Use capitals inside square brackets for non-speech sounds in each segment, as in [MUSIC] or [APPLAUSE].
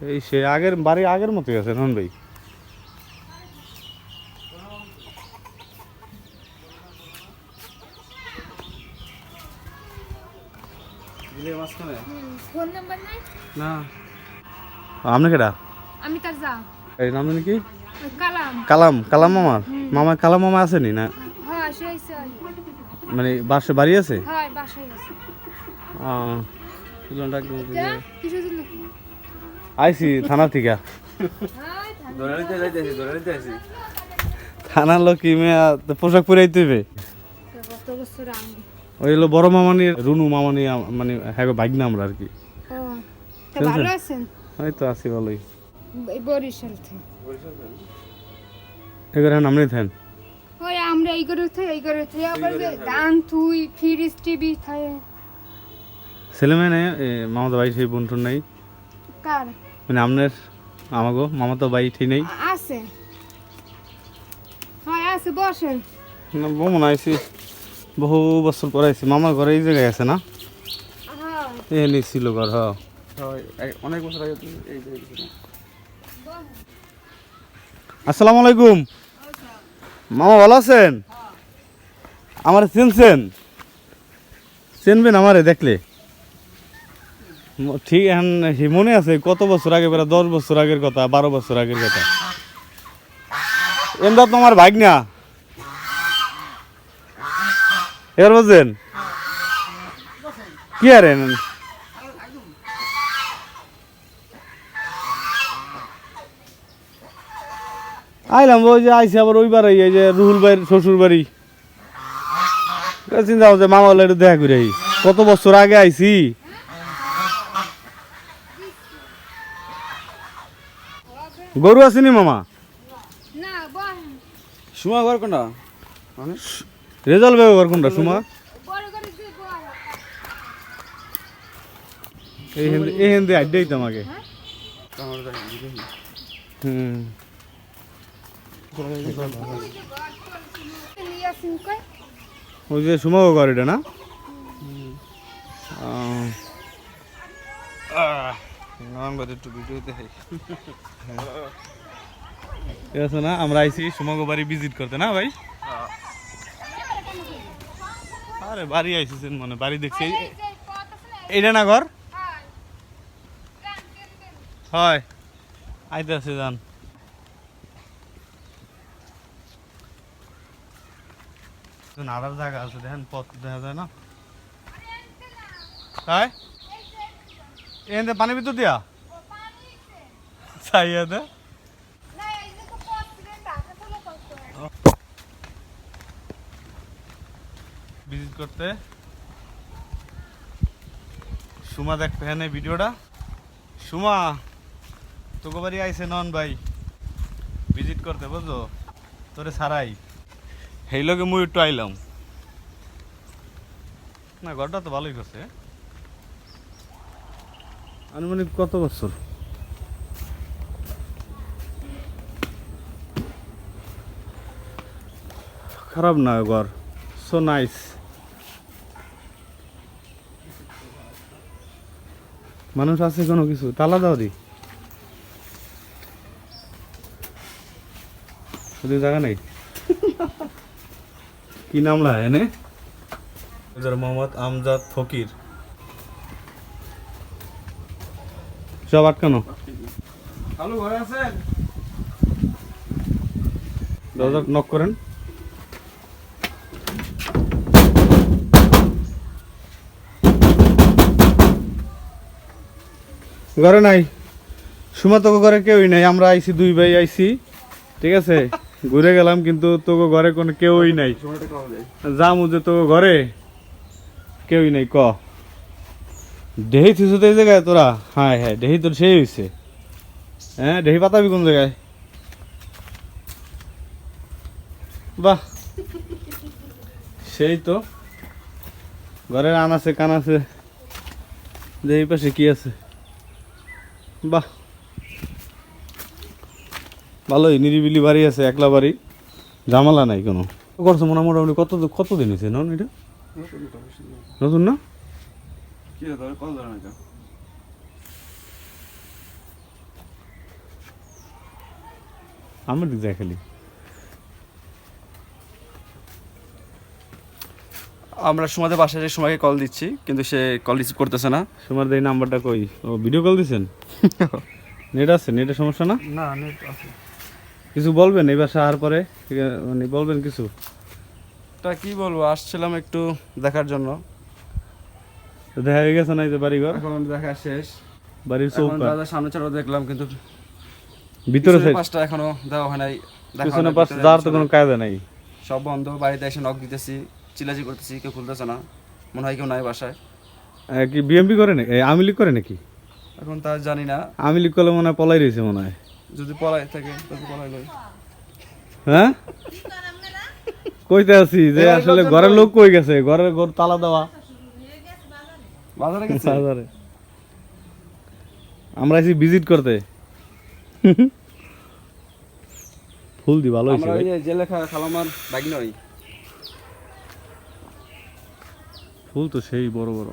এই সে আগের বাড়ি আগের মতোই আছে নন ভাই। ফোন নাম্বার নাই? না। আপনি কেটা আমি তার যা এই নাম জানি কি? কালাম। কালাম কালাম মামার মামা কালাম মামা আসেনি না? হয় মানে বাসে বাড়ি আছে? হয় আছে। কিছু আইছি থানা থেকে। থানার লোক কি মেয়া পোশাক পরে কত ওই হলো বড় মামানি রুনু মামানি মানে হ্যাঁ ভাগ না আমরা আর কি। ও ভালো আছেন? ওই তো আছি ভালোই। বরিশাল থেকে। নামনি ওই আমরা এই করে থাই এই করে থাই আবার তুই টিভি থাই ছেলে মেয়ে মামাতো ভাই সেই বন্ধুর নাই? কার? মানে আপনার আমাগো মামা তো ভাই ঠিক নেই। আছে। হয় আছে বসেন। না বমন আইছি। বহু বছর পরে আইছি। মামার ঘরে এই জায়গায় আছে না? হ্যাঁ। এ ছিল ঘর হ। অনেক বছর আগে এই আসসালামু আলাইকুম। মামা ভালো আছেন? আমার চিনছেন? চিনবেন আমারে দেখলে। ঠিক এখন মনে আছে, কত বছর আগে প্রায় দশ বছর আগের কথা, বারো বছর আগের কথা? এমদা তোমার ভাগ না এবার বুঝছেন? কি আরে আইলাম, ওই যে আইসি আবার ওই বাড়ি এই যে রুহুল ভাইয়ের শ্বশুর বাড়ি। চিন্তা হচ্ছে মামা দেখা করে। কত বছর আগে আইছি? গরু আসেনি মামা? সুমা ঘর কোনটা? মানে রেজাল্ট ব্যবহার কোনটা সুমা? এই হিন্দি এই হিন্দি আড্ডাই তো আমাকে আমার বাড়ি দিদি। হুম। ওই যে সুমা ঘর এটা না? আহ, আমার বাড়ি একটু ভিডিও দেখাই। [LAUGHS] ঠিক আছে না? আমরা আইছি সুমাগো বাড়ি ভিজিট করতে না ভাই? আরে বাড়ি আইসিছেন মানে বাড়ি দেখছি। আছে না? ঘর? হয়। হয়। আইতে আছে যান নাড়ার জায়গা আছে দেখেন পথ দেখা যায় না? তাই এখান পানি ভিতর দিয়া? চাইয়া দে ভিজিট করতে। সুমা দেখতে হ্যাঁ ভিডিওটা। সুমা, তোকে বাড়ি আইসে নন ভাই। ভিজিট করতে বুঝলো তোরে সারাই সেই লগে মুই একটু আইলাম। না, ঘরটা তো ভালোই করছে। আনুমানিক কত বছর? খারাপ না ঘর সো নাইস মানুষ আছে কোনো কিছু? তালা দাও দি। শুধু জায়গা নেই? [LAUGHS] কি নাম লা এনে? মোহাম্মদ আমজাদ ফকির। সব আটকানো। দরজা নক করেন। ঘরে নাই। সুমা তোকে ঘরে কেউই নাই আমরা আইছি দুই ভাই আইছি ঠিক আছে? ঘুরে গেলাম কিন্তু তোকে ঘরে কোনো কেউই নাই। যামু যে তোকে ঘরে। কেউই নাই ক? দেহি থিস তো এই জায়গায় তোরা? হ্যাঁ হ্যাঁ দেহি তোর সেই হয়েছে হ্যাঁ দেহি পাতাবি কোন জায়গায়? বাহ। সেই তো। ঘরের আন আছে কান আছে। যে এই পাশে কি আছে? বাহ। ভালোই নিরিবিলি বাড়ি আছে একলা বাড়ি। ঝামেলা নাই কোনো। করছ মোটামুটি কত কত দিন হয়েছে নন এটা? নতুন না? কি ধরে কল ধরে না আমার দিক খালি। আমরা সুমাদের বাসায় যে সময়কে কল দিচ্ছি কিন্তু সে কল রিসিভ করতেছে না। তোমার এই নাম্বারটা কই? ও ভিডিও কল দিছেন? [LAUGHS] নেট আছে? নেটের সমস্যা না? না নেট আছে। কিছু বলবেন এই বাসা আসার পরে? মানে বলবেন কিছু? তা কি বলব? আসছিলাম একটু দেখার জন্য। তো দেখা হয়ে গেছে না এই যে বাড়িঘর? এখন দেখা শেষ। বাড়ির চৌকা? দাদা সামনে চলো দেখলাম কিন্তু ভিতরে পাশটা এখনও দেওয়া হয় নাই পিছনে ভিতরে যাওয়ার তো কোনো কায়দা নাই। সব বন্ধ বাড়িতে এসে নক দিতেছি চিলাচি করতেছি কেউ খুলতেছে না। মনে হয় কেউ নাই বাসায়। কি বিএমপি করে নাকি? আওয়ামী লীগ করে নাকি? এখন তা জানি না। আওয়ামী লীগ করলে মনে হয় পলাই রয়েছে মনে হয়। যদি পলাই থাকে তবে পলাই লই হ্যাঁ? কইতে আছি যে আসলে ঘরের লোক কই গেছে? ঘরের ঘর তালা দেওয়া। বাজারে গেছে? বাজারে। আমরা এসে ভিজিট করতে। ফুল দি ভালো ভাই। যে লেখা খালামার নই ফুল তো সেই বড় বড়।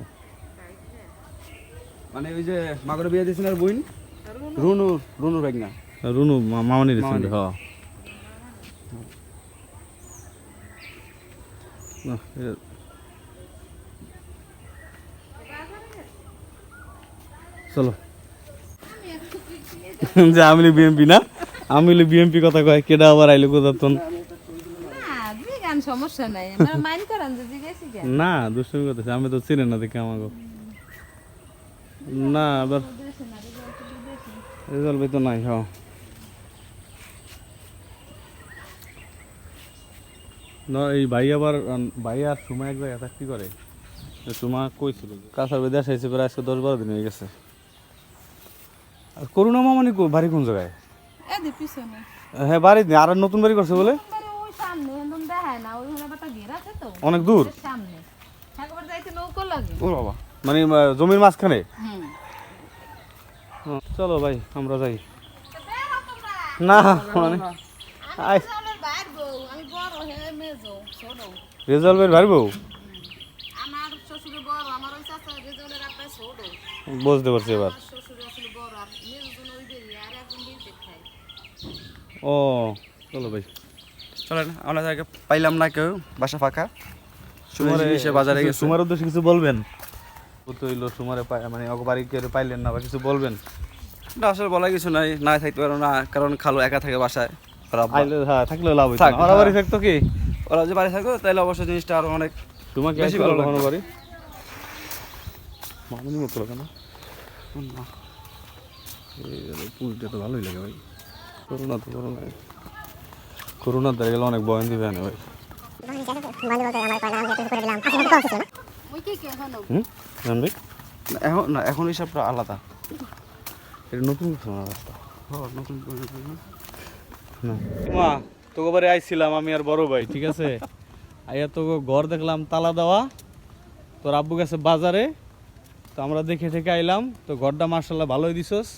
মানে ওই যে মাগরে বিয়ে দিয়েছেন আর বইন রুনু রুনুর বাইক না রুনু মামনি মামনি। হ্যাঁ। না, এ- চলো। যে আমি বিএমপি না? আমি বিএমপি কথা কয়, কেডা আবার আইলো কোথাও না সমস্যা নাই না, দুষ্টমি করতেছে, আমি তো চিনি না দেখে আমাকে না, আবার রেজাল্ট তো নাই হ্যাঁ। না, এই ভাই আবার, ভাই আর সুমা এক জায়গায় চাকরি করে সুমা কইছিল যে কাঁচার বেদে আসাইছে প্রায় আজকে দশ বারো দিন হয়ে গেছে। করুণা মামানি বাড়ি কোন জায়গায়? হ্যাঁ বাড়ি আর নতুন বাড়ি করছে বলে? অনেক দূর? ও বাবা মানে জমির মাঝখানে? চলো ভাই আমরা যাই। না মানে বউ রেজাল্টের আপনার ছোট। বুঝতে পারছি এবার। ও চলো ভাই। চলেন আমরা জায়গা পাইলাম না কেউ বাসা ফাঁকা। সুমারে এসে বাজারে গেছে। সুমার উদ্দেশ্যে কিছু বলবেন? হইল সুমারে মানে কেউ পাইলেন না বা কিছু বলবেন? না আসলে বলা কিছু নাই না থাকতে পারো না কারণ খালো একা থাকে বাসায়। হ্যাঁ থাকলে লাভ হইতো ওরা বাড়ি হ্যাঁ। থাকতো কি? ওরা যে বাড়ি থাকো তাহলে অবশ্যই জিনিসটা আরও অনেক তোমাকে বেশি ভালো লাগতো। বাড়ি? মামুনি মতো লাগে না। পুলটা তো ভালোই লাগে ভাই। করোনা তো করোনা। করোনা দেখা গেলে অনেক বয়ান দিবে না ভাই। এখনও না, এখন হিসাবটা আলাদা। এটা নতুন রাস্তা? নতুন মা তোকে বাড়ি আইছিলাম আমি আর বড় ভাই ঠিক আছে? আইয়া তো ঘর দেখলাম তালা দেওয়া। তোর আব্বু গেছে বাজারে। তো আমরা দেখে থেকে আইলাম। তো ঘরটা মার্শাল্লাহ ভালোই দিছস।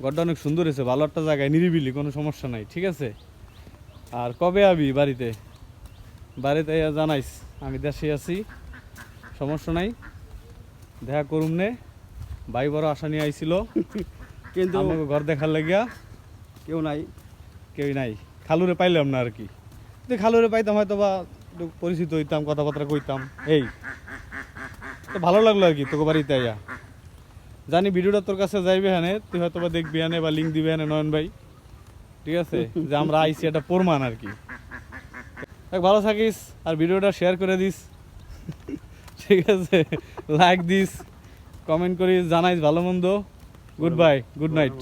ঘরটা অনেক সুন্দর হয়েছে ভালো একটা জায়গায় নিরিবিলি কোনো সমস্যা নাই ঠিক আছে? আর কবে আবি বাড়িতে? বাড়িতে জানাইস আমি দেশে আছি সমস্যা নাই দেখা করুম নে ভাই বড় আশা নিয়ে আইছিল [LAUGHS] কিন্তু আমাকে ঘর দেখার লাগিয়া কেউ নাই। কেউই নাই খালুরে পাইলাম না আর কি। যদি খালুরে পাইতাম হয়তো বা একটু পরিচিত হইতাম কথাবার্তা কইতাম এই তো ভালো লাগল আর কি তোকে বাড়িতে আইয়া জানি ভিডিওটা তোর কাছে যাইবে হানে তুই হয়তো বা দেখবি হানে বা লিঙ্ক দিবি হানে নয়ন ভাই। ঠিক আছে? যে আমরা আইসি একটা প্রমাণ আর কি। দেখ, ভালো থাকিস আর ভিডিওটা শেয়ার করে দিস। ঠিক আছে? লাইক দিস কমেন্ট করিস জানাইস ভালো মন্দ। Good bye good night